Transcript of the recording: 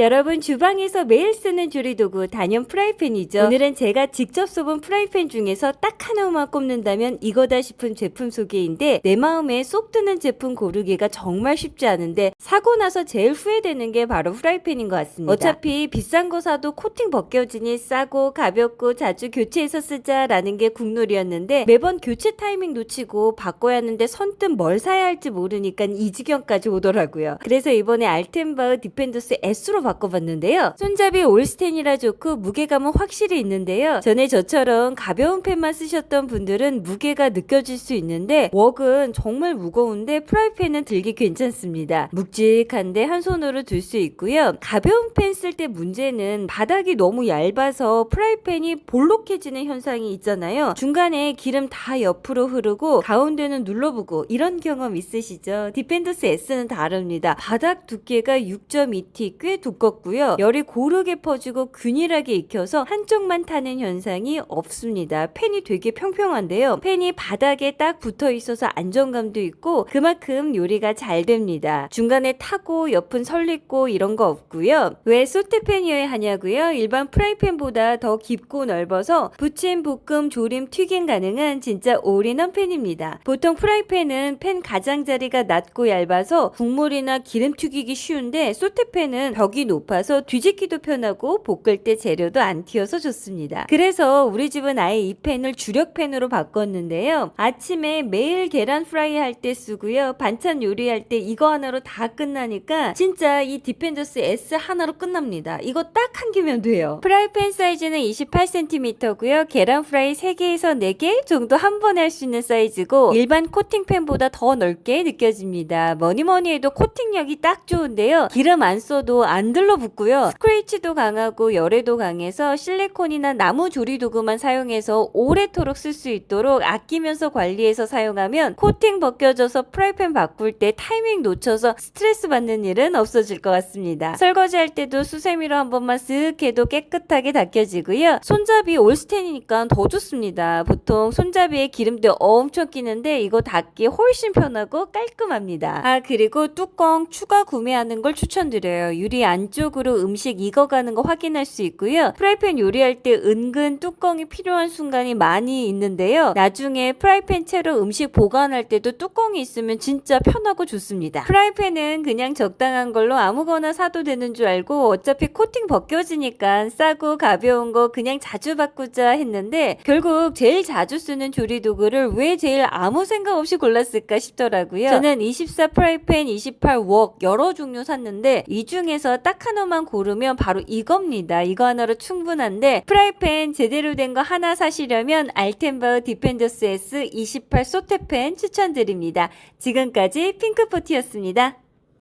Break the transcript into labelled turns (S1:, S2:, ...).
S1: 여러분 주방에서 매일 쓰는 조리도구 단연 프라이팬이죠. 오늘은 제가 직접 써본 프라이팬 중에서 딱 하나만 꼽는다면 이거다 싶은 제품 소개인데 내 마음에 쏙 드는 제품 고르기가 정말 쉽지 않은데 사고 나서 제일 후회되는 게 바로 프라이팬인 것 같습니다. 어차피 비싼 거 사도 코팅 벗겨지니 싸고 가볍고 자주 교체해서 쓰자라는 게 국룰이었는데 매번 교체 타이밍 놓치고 바꿔야 하는데 선뜻 뭘 사야 할지 모르니까 이 지경까지 오더라고요. 그래서 이번에 알텐바흐 디펜더스 S로 바꿔봤는데요. 손잡이 올스텐이라 좋고 무게감은 확실히 있는데요. 전에 저처럼 가벼운 펜만 쓰셨던 분들은 무게가 느껴질 수 있는데 웍은 정말 무거운데 프라이팬은 들기 괜찮습니다. 묵직한데 한 손으로 들 수 있고요. 가벼운 펜쓸때 문제는 바닥이 너무 얇아서 프라이팬이 볼록해지는 현상이 있잖아요. 중간에 기름 다 옆으로 흐르고 가운데는 눌러보고 이런 경험 있으시죠? 디펜더스 S는 다릅니다. 바닥 두께가 6.2T 꽤 두껍 고요. 열이 고르게 퍼지고 균일하게 익혀서 한쪽만 타는 현상이 없습니다. 펜이 되게 평평한데요. 펜이 바닥에 딱 붙어 있어서 안정감도 있고 그만큼 요리가 잘 됩니다. 중간에 타고 옆은 설리고 이런 거 없고요. 왜 소테펜이어야 하냐고요? 일반 프라이팬보다 더 깊고 넓어서 부침, 볶음, 조림, 튀김 가능한 진짜 올인원 팬입니다. 보통 프라이팬은 팬 가장자리가 낮고 얇아서 국물이나 기름 튀기기 쉬운데 소테팬은 벽이 높아서 뒤집기도 편하고 볶을 때 재료도 안 튀어서 좋습니다. 그래서 우리 집은 아예 이 팬을 주력 팬으로 바꿨는데요. 아침에 매일 계란 프라이 할 때 쓰고요. 반찬 요리할 때 이거 하나로 다 끝나니까 진짜 이 디펜더스 S 하나로 끝납니다. 이거 딱 한 개면 돼요. 프라이팬 사이즈는 28cm고요. 계란 프라이 3개에서 4개 정도 한 번에 할 수 있는 사이즈고 일반 코팅팬보다 더 넓게 느껴집니다. 뭐니 뭐니 해도 코팅력이 딱 좋은데요. 기름 안 써도 안 들러 붙고요. 스크래치도 강하고 열에도 강해서 실리콘이나 나무 조리 도구만 사용해서 오래도록 쓸 수 있도록 아끼면서 관리해서 사용하면 코팅 벗겨져서 프라이팬 바꿀 때 타이밍 놓쳐서 스트레스 받는 일은 없어질 것 같습니다. 설거지 할 때도 수세미로 한 번만 쓱 해도 깨끗하게 닦여지고요. 손잡이 올스텐이니까 더 좋습니다. 보통 손잡이에 기름도 엄청 끼는데 이거 닦기 훨씬 편하고 깔끔합니다. 아 그리고 뚜껑 추가 구매하는 걸 추천드려요. 유리 안 쪽으로 음식 익어가는 거 확인할 수 있고요. 프라이팬 요리할 때 은근 뚜껑이 필요한 순간이 많이 있는데요. 나중에 프라이팬 채로 음식 보관할 때도 뚜껑이 있으면 진짜 편하고 좋습니다. 프라이팬은 그냥 적당한 걸로 아무거나 사도 되는 줄 알고 어차피 코팅 벗겨지니까 싸고 가벼운 거 그냥 자주 바꾸자 했는데 결국 제일 자주 쓰는 조리 도구를 왜 제일 아무 생각 없이 골랐을까 싶더라고요. 저는 24 프라이팬, 28 웍 여러 종류 샀는데 이 중에서 딱 하나만 고르면 바로 이겁니다. 이거 하나로 충분한데 프라이팬 제대로 된 거 하나 사시려면 알텐바흐 디펜더스 S 28 소테팬 추천드립니다. 지금까지 핑크포티였습니다.